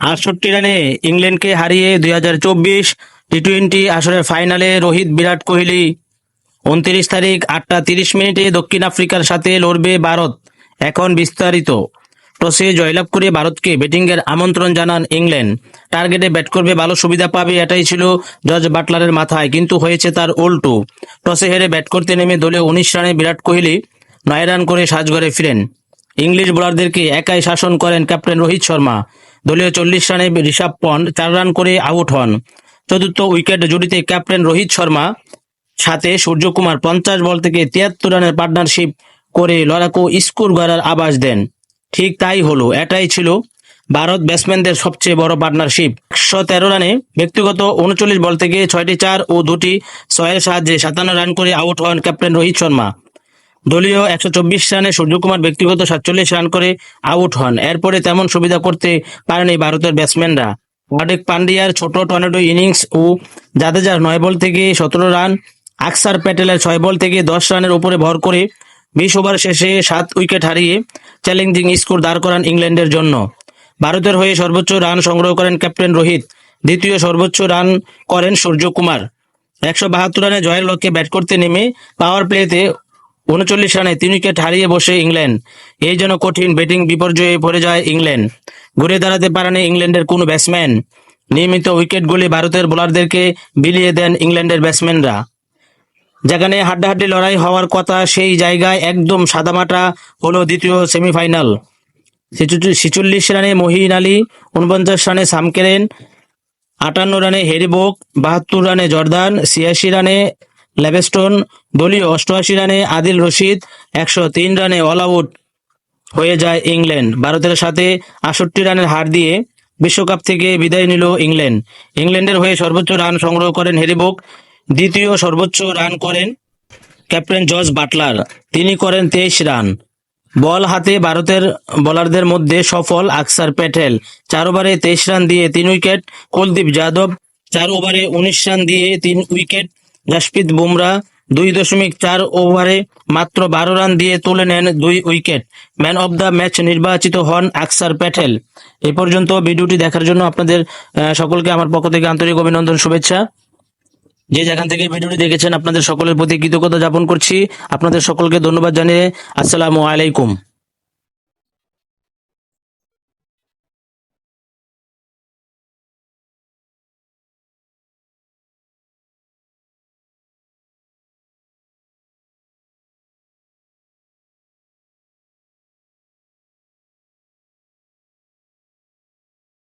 আটষট্টি রানে ইংল্যান্ডকে হারিয়ে দুই হাজার চব্বিশ টি টোয়েন্টি আসরের ফাইনালে রোহিত, বিরাট কোহলি। উনত্রিশ তারিখ আটটা তিরিশ মিনিটে দক্ষিণ আফ্রিকার সাথে লড়বে ভারত। এখন বিস্তারিত। টসে জয়লাভ করে ভারতকে ব্যাটিংয়ের আমন্ত্রণ জানান ইংল্যান্ড। টার্গেটে ব্যাট করবে ভালো সুবিধা পাবে, এটাই ছিল জর্জ বাটলারের মাথায়, কিন্তু হয়েছে তার উল্টো। টসে হেরে ব্যাট করতে নেমে দলে উনিশ রানে বিরাট কোহলি, নয় রান করে সাজঘরে ফিরেন। ইংলিশ বোলারদেরকে একাই শাসন করেন ক্যাপ্টেন রোহিত শর্মা। দলীয় চল্লিশ রানে ঋষভ পন্ট চার রান করে আউট হন। চতুর্থ উইকেট জুটিতে ক্যাপ্টেন রোহিত শর্মা, সাথে সূর্যকুমার পঞ্চাশ বল থেকে তিয়াত্তর রানের পার্টনারশিপ করে লড়াকু স্কোর গড়ার আবাস দেন। ঠিক তাই হলো, এটাই ছিল ভারত ব্যাটসম্যানদের সবচেয়ে বড় পার্টনারশিপ। একশো তেরো রানে ব্যক্তিগত উনচল্লিশ বল থেকে ছয়টি চার ও দুটি ছয়ের সাহায্যে সাতান্ন রান করে আউট হন ক্যাপ্টেন রোহিত শর্মা। দলীয় একশো চব্বিশ রানে সূর্যকুমার ব্যক্তিগত সাতচল্লিশ রান করে আউট হন। এরপরে তেমন সুবিধা করতে পারেনি ভারতের ব্যাটসম্যানরা। হার্দিক পান্ডিয়ার ছোট টর্নেডো ইনিংস ও জাদেজার নয় বল থেকে সতেরো রান, আকসার প্যাটেলের ছয় বল থেকে দশ রানের উপরে ভর করে বিশ ওভার শেষে সাত উইকেট হারিয়ে চ্যালেঞ্জিং স্কোর দাঁড় করান ইংল্যান্ডের জন্য। ভারতের হয়ে সর্বোচ্চ রান সংগ্রহ করেন ক্যাপ্টেন রোহিত, দ্বিতীয় সর্বোচ্চ রান করেন সূর্যকুমার। একশো বাহাত্তর রানে জয়ের লক্ষ্যে ব্যাট করতে নেমে পাওয়ার প্লেতে উনচল্লিশ রানে তিন উইকেট হারিয়ে বসে ইংল্যান্ড। এই যেন কঠিন ব্যাটিং বিপর্যয়ে পড়ে যায় ইংল্যান্ড। ঘুরে দাঁড়াতে পারেনি ইংল্যান্ডের কোনো ব্যাটসম্যান। নিয়মিত উইকেটগুলি ভারতের বোলারদেরকে বিলিয়ে দেন ইংল্যান্ডের ব্যাটসম্যানরা। যেখানে হাড্ডাহাড্ডি লড়াই হওয়ার কথা, সেই জায়গায় একদম সাদামাটা হলো দ্বিতীয় সেমিফাইনাল। ছিচল্লিশ রানে মহিন আলী, উনপঞ্চাশ রানে সামকেরেন আটান্ন রানে হেরিবোক বাহাত্তর রানে জর্দান, ছিয়াশি রানে লেভেস্টোন দলীয় অষ্টআশি রানে আদিল রশিদ, একশো তিন রানে অল আউট হয়ে যায় ইংল্যান্ড। ভারতের সাথে আষট্টি রানের হার দিয়ে বিশ্বকাপ থেকে বিদায় নিল ইংল্যান্ড। ইংল্যান্ডের হয়ে সর্বোচ্চ রান সংগ্রহ করেন হেরিবোক দ্বিতীয় সর্বোচ্চ রান করেন ক্যাপ্টেন জর্জ বাটলার। তিনি করেন তেইশ রান। বল হাতে ভারতের বোলারদের মধ্যে সফল আকসার প্যাটেল। চার ওভারে তেইশ রান দিয়ে তিন উইকেট। কুলদীপ যাদব চার ওভারে উনিশ রান দিয়ে তিন উইকেট। জাসপ্রীত বুমরা দুই দশমিক চার ওভারে মাত্র বারো রান দিয়ে তুলে নেন দুই wicket. Man of the match নির্বাচিত হন আকসার প্যাটেল। এ পর্যন্ত ভিডিওটি দেখার জন্য আপনাদের সকলকে আমার পক্ষ থেকে আন্তরিক অভিনন্দন, শুভেচ্ছা। যে যেখান থেকে ভিডিওটি দেখেছেন, আপনাদের সকলের প্রতি কৃতজ্ঞতা জ্ঞাপন করছি। আপনাদের সকলকে ধন্যবাদ জানিয়ে আসসালামু আলাইকুম।